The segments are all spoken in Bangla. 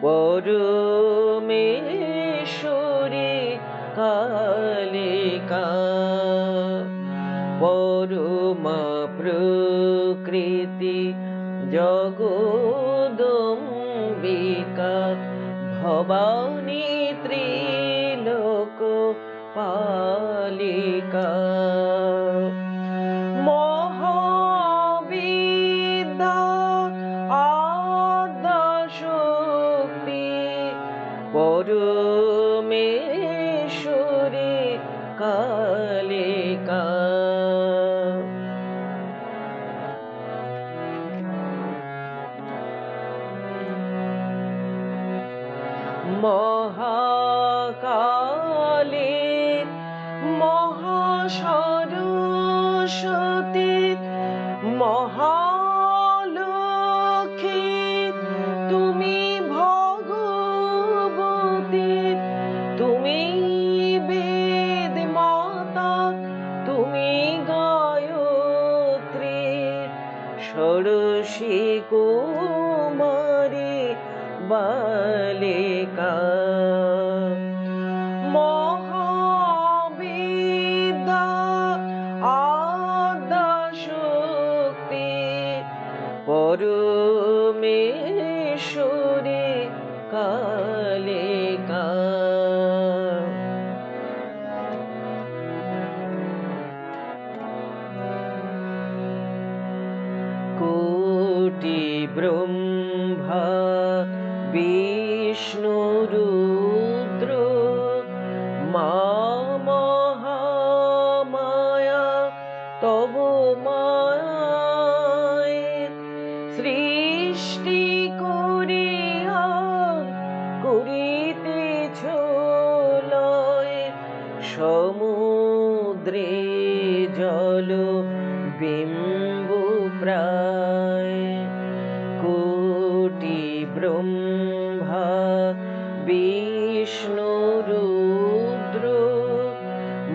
পরমেশ্বরী কালিকা পরমা প্রকৃতি জগদম্বিকা ভবানী ত্রিলোক পালিকা। কালিকা। মহাকালী মহাসরস্বতী ষোড়শী কুমারী বালিকা ব্রহ্মা বিষ্ণু রুদ্র মা মহামায়া তব মায় সৃষ্টি করিয়া করিতেছ লয় সমুদ্রে জল বিম্বু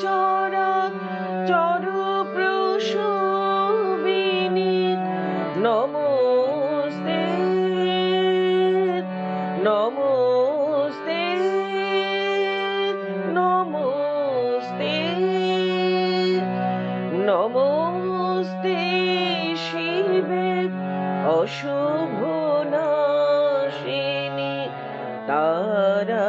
চরা চর নমস্তে নমস্তে অশুভ নাশিনী তারা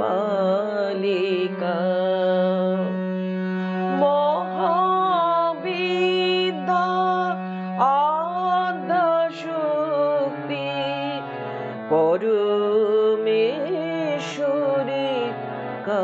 পালিকা। মহাবিদ্যা আদ্যশক্তি পরমেশ্বরী কা